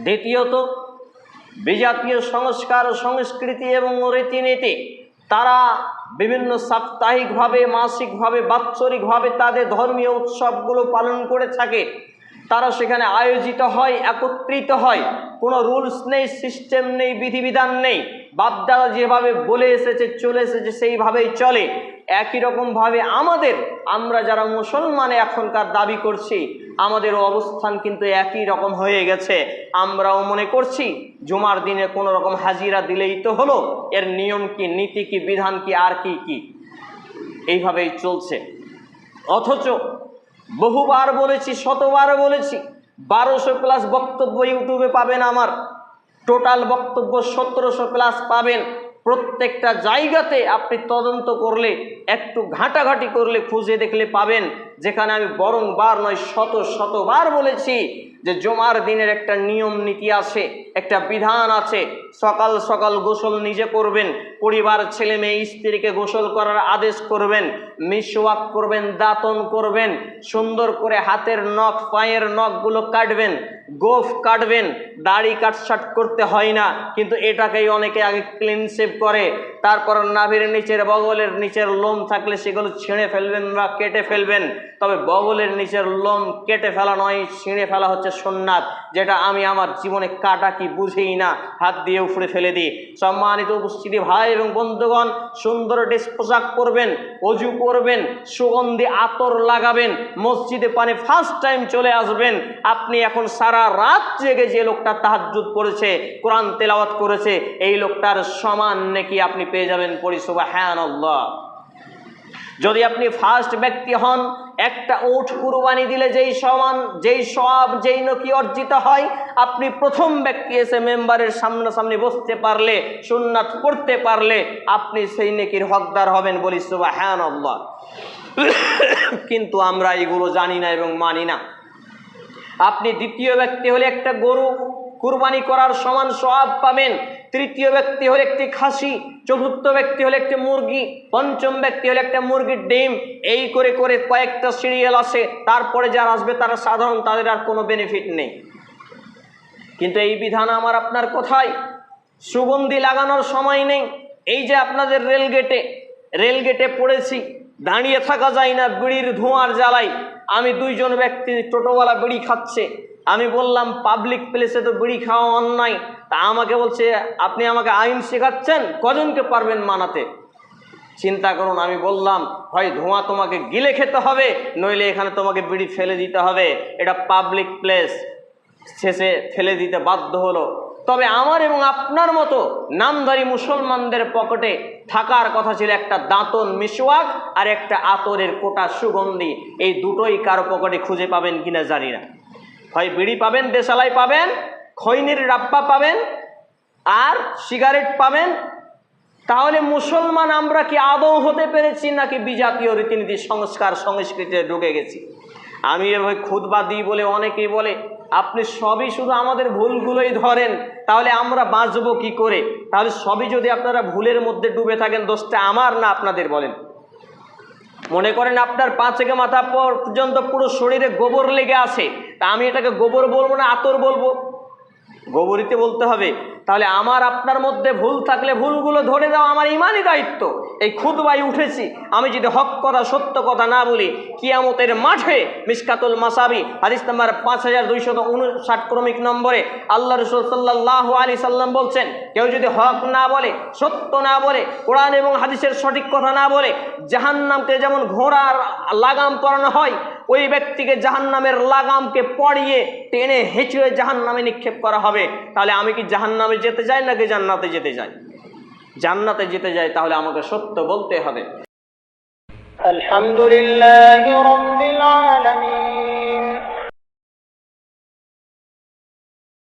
দ্বিতীয়ত, বিজাতীয় সংস্কার, সংস্কৃতি এবং রীতিনীতি, তারা বিভিন্ন সাপ্তাহিকভাবে, মাসিকভাবে, বাৎসরিকভাবে তাদের ধর্মীয় উৎসবগুলো পালন করে থাকে। তারা সেখানে আয়োজিত হয়, একত্রিত হয়। কোনো রুলস নেই, সিস্টেম নেই, বিধিবিধান নেই। বাপদাদা যেভাবে বলে এসেছে, চলে এসেছে, সেইভাবেই চলে। একই রকমভাবে আমাদের, আমরা যারা মুসলমানে এখনকার দাবি করছি আমাদেরও অবস্থান কিন্তু একই রকম হয়ে গেছে। আমরাও মনে করছি জুমার দিনে কোনো রকম হাজিরা দিলেই তো হলো, এর নিয়ম কি, নীতি কি, বিধান কি, আর কি কি? এইভাবেই চলছে। অথচ বহুবার বলেছি, শতবার বলেছি, বারোশো প্লাস বক্তব্য ইউটিউবে পাবেন আমার। টোটাল বক্তব্য সতেরোশো প্লাস পাবেন। প্রত্যেকটা জায়গাতে আপনি তদন্ত করলে, একটু ঘাটাঘাটি করলে খুঁজে দেখলে পাবেন। যেখানে আমি বরংবার নয়, শত, শতবার বলেছি যে জমার দিনের একটা নিয়ম নীতি আছে, একটা বিধান আছে। সকাল সকাল গোসল নিজে করবেন, পরিবার, ছেলে মেয়ে, স্ত্রীকে গোসল করার আদেশ করবেন, মিসওয়াক করবেন, দাতন করবেন, সুন্দর করে হাতের নখ, পায়ের নখগুলো কাটবেন, গোফ কাটবেন, দাড়ি কাটছাট করতে হয় না, কিন্তু এটাকেই অনেকে আগে ক্লিন শেভ করে। তারপর নাভির নিচের, বগলের নিচের লোম থাকলে সেগুলো ছিঁড়ে ফেলবেন বা কেটে ফেলবেন। তবে বগলের নিচের লোম কেটে ফেলা নয়, ছিঁড়ে ফেলা হচ্ছে সোননাথ, যেটা আমি আমার জীবনে কাটা কি বুঝেই না, হাত দিয়ে উফড়ে ফেলে দিই। সম্মানিত উপস্থিতি, ভাই এবং বন্ধুগণ, সুন্দর ড্রেস পোশাক করবেন অজু করবেন সুগন্ধি আতর লাগাবেন, মসজিদে পানি ফার্স্ট টাইম চলে আসবেন। আপনি এখন সারা রাত জেগে যে লোকটা তাহাজ্জুদ করেছে কোরআন তেলাওয়াত করেছে, এই লোকটার সমান নাকি আপনি পেয়ে যাবেন পরিষেবা হ্যান যদি আপনি ফার্স্ট ব্যক্তি হন, একটা উঠ কুরবানি দিলে যেই সমান, যেই সব যেই নকি অর্জিত হয়, আপনি প্রথম ব্যক্তি এসে মেম্বারের সামনাসামনি বসতে পারলে, সুন্নাত করতে পারলে, আপনি সেই নেকির হকদার হবেন বলি সুবাহ হ্যান কিন্তু আমরা এগুলো জানি না এবং মানি না। আপনি দ্বিতীয় ব্যক্তি হলে একটা গরু কুরবানি করার সমান সওয়াব পাবেন তৃতীয় ব্যক্তি হলে একটি খাসি, চতুর্থ ব্যক্তি হলে একটি মুরগি, পঞ্চম ব্যক্তি হলে একটা মুরগির ডিম। এই করে করে কয়েকটা সিরিয়াল আসে, তারপরে যারা আসবে তারা সাধারণ, তাদের আর কোনো বেনিফিট নেই। কিন্তু এই বিধান আমার আপনার কোথায়। সুগন্ধি লাগানোর সময় নেই। এই যে আপনাদের রেলগেটে রেলগেটে পড়েছি, দাঁড়িয়ে থাকা যায় না, বিড়ির ধোঁয়ার জ্বালাই আমি দুইজন ব্যক্তি টোটোওয়ালা বিড়ি খাচ্ছে। আমি বললাম, পাবলিক প্লেসে তো বিড়ি খাওয়া অন্যায়। তা আমাকে বলছে, আপনি আমাকে আইন শেখাচ্ছেন? কজনকে পারবেন মানাতে? চিন্তা করুন, আমি বললাম হয় ধোঁয়া তোমাকে গিলে খেতে হবে, নইলে এখানে তোমাকে বিড়ি ফেলে দিতে হবে। এটা পাবলিক প্লেস, শেষে ফেলে দিতে বাধ্য হলো। তবে আমার এবং আপনার মতো নামধারী মুসলমানদের পকেটে থাকার কথা ছিল একটা দাঁতন মিসওয়াক আর একটা আতরের কোটা সুগন্ধি। এই দুটোই কারও পকেটে খুঁজে পাবেন কিনা জানি না। হয় বিড়ি পাবেন দেশালাই পাবেন, খৈনির রাপ্পা পাবেন আর সিগারেট পাবেন। তাহলে মুসলমান আমরা কি আদৌ হতে পেরেছি নাকি বিজাতীয় রীতিনীতি সংস্কার সংস্কৃতিতে ঢুকে গেছি? আমি এভাবে খুদবা দিই বলে অনেকেই বলে, আপনি সবই শুধু আমাদের ভুলগুলোই ধরেন, তাহলে আমরা বাঁচবো কি করে? তাহলে সবই যদি আপনারা ভুলের মধ্যে ডুবে থাকেন, দোষটা আমার না আপনাদের বলেন? মনে করেন আপনার পা থেকে মাথা পর্যন্ত পুরো শরীরে গোবর লেগে আছে, তা আমি এটাকে গোবর বলব না আতর বলব? গোবরিতে বলতে হবে, তাহলে আমার আপনার মধ্যে ভুল থাকলে ভুলগুলো ধরে দেওয়া আমার ইমানই দায়িত্ব। এই খুদবাই উঠেছি, আমি যদি হক কথা, সত্য কথা না বলি, কিয়ামতের মাঠে মিসকাতুল মাসাবি, হাদিস নাম্বার পাঁচ হাজার দুইশত উনষাট ক্রমিক নম্বরে আল্লাহ রসুল সাল্লাহ আলী সাল্লাম বলছেন, কেউ যদি হক না বলে, সত্য না বলে, কোরআন এবং হাদিসের সঠিক কথা না বলে, জাহান্নামকে যেমন ঘোড়ার লাগাম পরানো হয় ওই ব্যক্তিকে জাহান নামের লাগামকে পড়িয়ে টেনে হেঁচড়ে জাহান নামে নিক্ষেপ করা হবে। তাহলে আমি কি জাহান নামে যেতে চাই নাকি জান্নাতে যেতে চাই জান্নাতে যেতে যাই তাহলে আমাকে সত্য বলতে হবে। আলহামদুলিল্লাহ